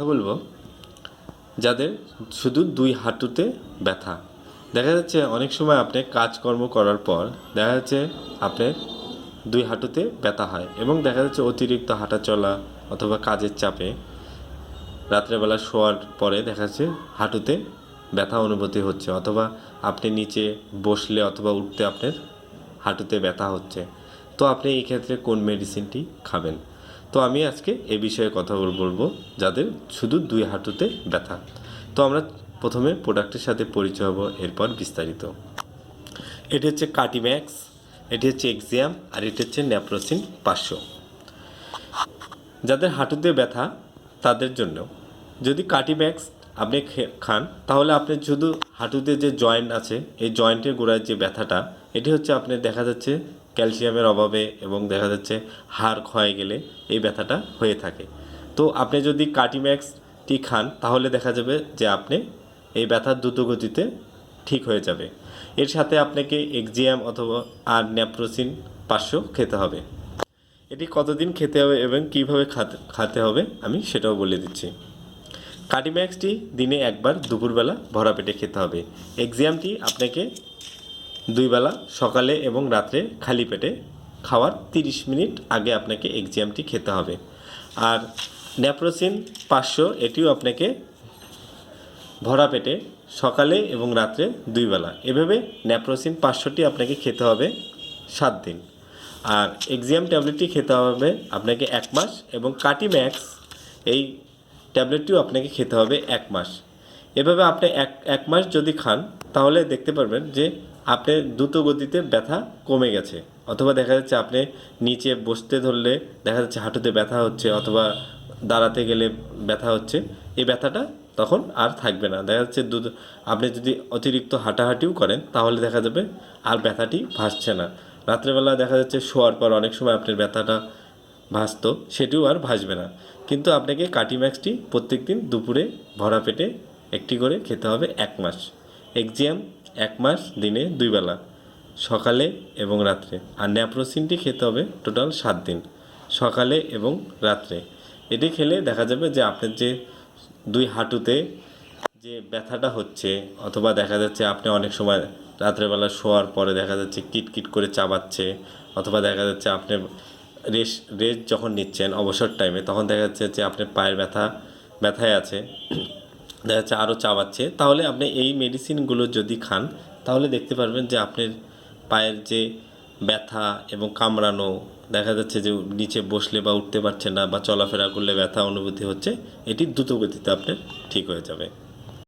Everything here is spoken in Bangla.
কথা বলব? যাদের শুধু দুই হাঁটুতে ব্যথা। দেখা যাচ্ছে অনেক সময় আপনি কাজকর্ম করার পর দেখা যাচ্ছে আপনার দুই হাঁটুতে ব্যথা হয় এবং দেখা যাচ্ছে অতিরিক্ত হাঁটা চলা অথবা কাজের চাপে রাত্রেবেলা শোয়ার পরে দেখা যাচ্ছে হাঁটুতে ব্যথা অনুভূতি হচ্ছে অথবা আপনি নিচে বসলে অথবা উঠতে আপনার হাঁটুতে ব্যথা হচ্ছে। তো আপনি এই ক্ষেত্রে কোন মেডিসিনটি খাবেন? তো আমি আজকে এ বিষয়ে কথা বল- বলব যাদের শুধু দুই হাঁটুতে ব্যথা। তো আমরা প্রথমে প্রোডাক্টের সাথে পরিচয় হব, এরপর বিস্তারিত। এটি হচ্ছে কাটিম্যাক্স এটি হচ্ছে এক্সিয়াম আর এটি হচ্ছে ন্যাপ্রোসিন পাঁচশো। যাদের হাঁটুতে ব্যথা, তাদের জন্য যদি কাটিম্যাক্স আপনি খান, তাহলে আপনি শুধু হাঁটুতে যে জয়েন্ট আছে, এই জয়েন্টের গোড়ায় যে ব্যথাটা, এটি হচ্ছে আপনি দেখা যাচ্ছে ক্যালসিয়ামের অভাবে এবং দেখা যাচ্ছে হাড় ক্ষয়ে গেলে এই ব্যথাটা হয়ে থাকে। তো আপনি যদি কাটিম্যাক্সটি খান, তাহলে দেখা যাবে যে আপনি এই ব্যথার দ্রুতগতিতে ঠিক হয়ে যাবে। এর সাথে আপনাকে এক্সিয়াম অথবা আর ন্যাপ্রোসিন পাঁচশো খেতে হবে। এটি কতদিন খেতে হবে এবং কীভাবে খাতে হবে আমি সেটাও বলে দিচ্ছি। কাটিম্যাক্সটি দিনে একবার দুপুরবেলা ভরা পেটে খেতে হবে। এক্সামটি আপনাকে দুই বেলা, সকালে এবং রাত্রে খালি পেটে খাওয়ার 30 মিনিট আগে আপনাকে এক্সামটি খেতে হবে। আর ন্যাপ্রোসিন পাঁচশো, এটিও আপনাকে ভরা পেটে সকালে এবং রাত্রে দুই বেলা। এভাবে ন্যাপ্রোসিন পাঁচশোটি আপনাকে খেতে হবে সাত দিন। আর এক্সিয়াম ট্যাবলেটটি খেতে হবে আপনাকে এক মাস এবং কাটিম্যাক্স এই ট্যাবলেটটিও আপনাকে খেতে হবে এক মাস। এভাবে আপনি এক এক মাস যদি খান, তাহলে দেখতে পারবেন যে আপনি দ্রুত গতিতে ব্যথা কমে গেছে, অথবা দেখা যাচ্ছে আপনি নিচে বসতে ধরলে দেখা যাচ্ছে হাঁটুতে ব্যথা হচ্ছে অথবা দাঁড়াতে গেলে ব্যথা হচ্ছে, এই ব্যথাটা তখন আর থাকবে না। দেখা যাচ্ছে দুধ, আপনি যদি অতিরিক্ত হাঁটাহাঁটিও করেন, তাহলে দেখা যাবে আর ব্যথাটি ভাসছে না। রাত্রেবেলা দেখা যাচ্ছে শোয়ার পর অনেক সময় আপনার ব্যথাটা ভাসতো, সেটিও আর ভাসবে না। কিন্তু আপনাকে কাটিম্যাক্সটি প্রত্যেক দিন দুপুরে ভরা পেটে একটি করে খেতে হবে এক মাস। এক্সিয়াম এক মাস, দিনে দুই বেলা, সকালে এবং রাত্রে। আর ন্যাপ্রোসিনটি খেতে হবে টোটাল সাত দিন, সকালে এবং রাত্রে। এটি খেলে দেখা যাবে যে আপনার যে দুই হাঁটুতে যে ব্যথাটা হচ্ছে, অথবা দেখা যাচ্ছে আপনি অনেক সময় রাত্রেবেলা শোয়ার পরে দেখা যাচ্ছে কিটকিট করে চাবাচ্ছে, অথবা দেখা যাচ্ছে আপনি রেস্ট রেস্ট যখন নিচ্ছেন অবসর টাইমে তখন দেখা যাচ্ছে যে আপনার পায়ের ব্যথা, ব্যথায় আছে। দেখা যাচ্ছে আরও চাবাচ্ছে, তাহলে আপনি এই মেডিসিনগুলো যদি খান, তাহলে দেখতে পারবেন যে আপনার পায়ের যে ব্যথা এবং কামড়ানো, দেখা যাচ্ছে যে নিচে বসলে বা উঠতে পারছে না বা চলাফেরা করলে ব্যথা অনুভূতি হচ্ছে, এটি দ্রুতগতিতে আপনার ঠিক হয়ে যাবে।